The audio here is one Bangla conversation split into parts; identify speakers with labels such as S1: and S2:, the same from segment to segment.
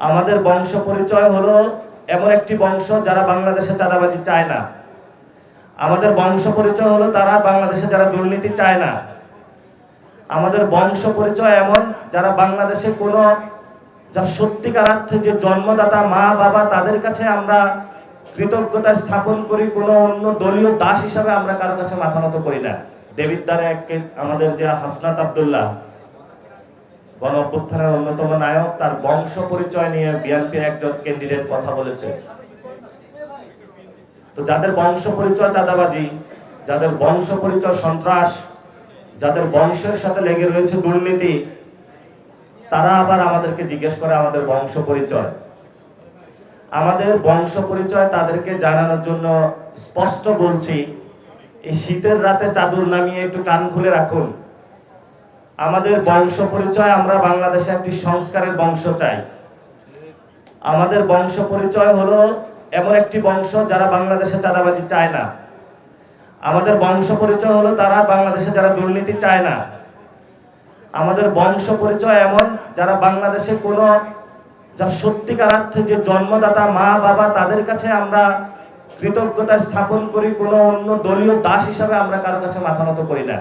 S1: আমাদের বংশ পরিচয় হলো এমন একটি বংশ যারা বাংলাদেশে চাঁদাবাজি চায় না। আমাদের বংশ পরিচয় হলো তারা বাংলাদেশে যারা দুর্নীতি চায় না। আমাদের বংশ পরিচয় এমন যারা বাংলাদেশে কোনো যা সত্যিকার অর্থে যে জন্মদাতা মা, বাবা, তাদের কাছে আমরা কৃতজ্ঞতা স্থাপন করি, কোনো অন্য দলীয় দাস হিসাবে আমরা কারও কাছে মাথা নত করি না। দেবিদ্বারে আমাদের যে হাসনাত আবদুল্লাহ গণ অভ্যুত্থানের অন্যতম নায়ক তার বংশ পরিচয় নিয়ে বিএনপির একজন ক্যান্ডিডেট কথা বলেছে। তো যাদের বংশ পরিচয় চাঁদাবাজি, যাদের বংশ পরিচয় সন্ত্রাস, যাদের বংশের সাথে লেগে রয়েছে দুর্নীতি, তারা আবার আমাদেরকে জিজ্ঞেস করে আমাদের বংশ পরিচয়। আমাদের বংশ পরিচয় তাদেরকে জানানোর জন্য স্পষ্ট বলছি, এই শীতের রাতে চাদর নামিয়ে একটু কান খুলে রাখুন। আমাদের বংশ পরিচয় আমরা বাংলাদেশে একটি সংস্কারের বংশ চাই। আমাদের বংশ পরিচয় হলো এমন একটি বংশ যারা বাংলাদেশে চাঁদাবাজি চায় না। আমাদের বংশ পরিচয় হলো তারা বাংলাদেশে যারা দুর্নীতি চায় না। আমাদের বংশ পরিচয় এমন যারা বাংলাদেশে কোনো, যা সত্যিকার অর্থে যে জন্মদাতা মা, বাবা তাদের কাছে আমরা কৃতজ্ঞতা স্থাপন করি, কোনো অন্য দলীয় দাস হিসাবে আমরা কারও কাছে মাথা নত করি না।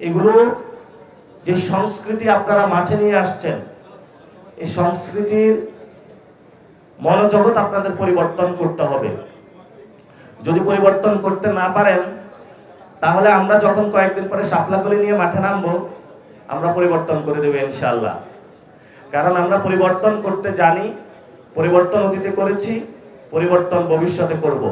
S1: এগুলো যে সংস্কৃতি আপনারা মাঠে নিয়ে আসছেন, এই সংস্কৃতির মনোজগৎ আপনাদের পরিবর্তন করতে হবে। যদি পরিবর্তন করতে না পারেন, তাহলে আমরা যখন কয়েকদিন পরে সাপলাকলি নিয়ে মাঠে নামবো, আমরা পরিবর্তন করে দেবো ইনশাল্লাহ কারণ আমরা পরিবর্তন করতে জানি, পরিবর্তন অতীতে করেছি, পরিবর্তন ভবিষ্যতে করব।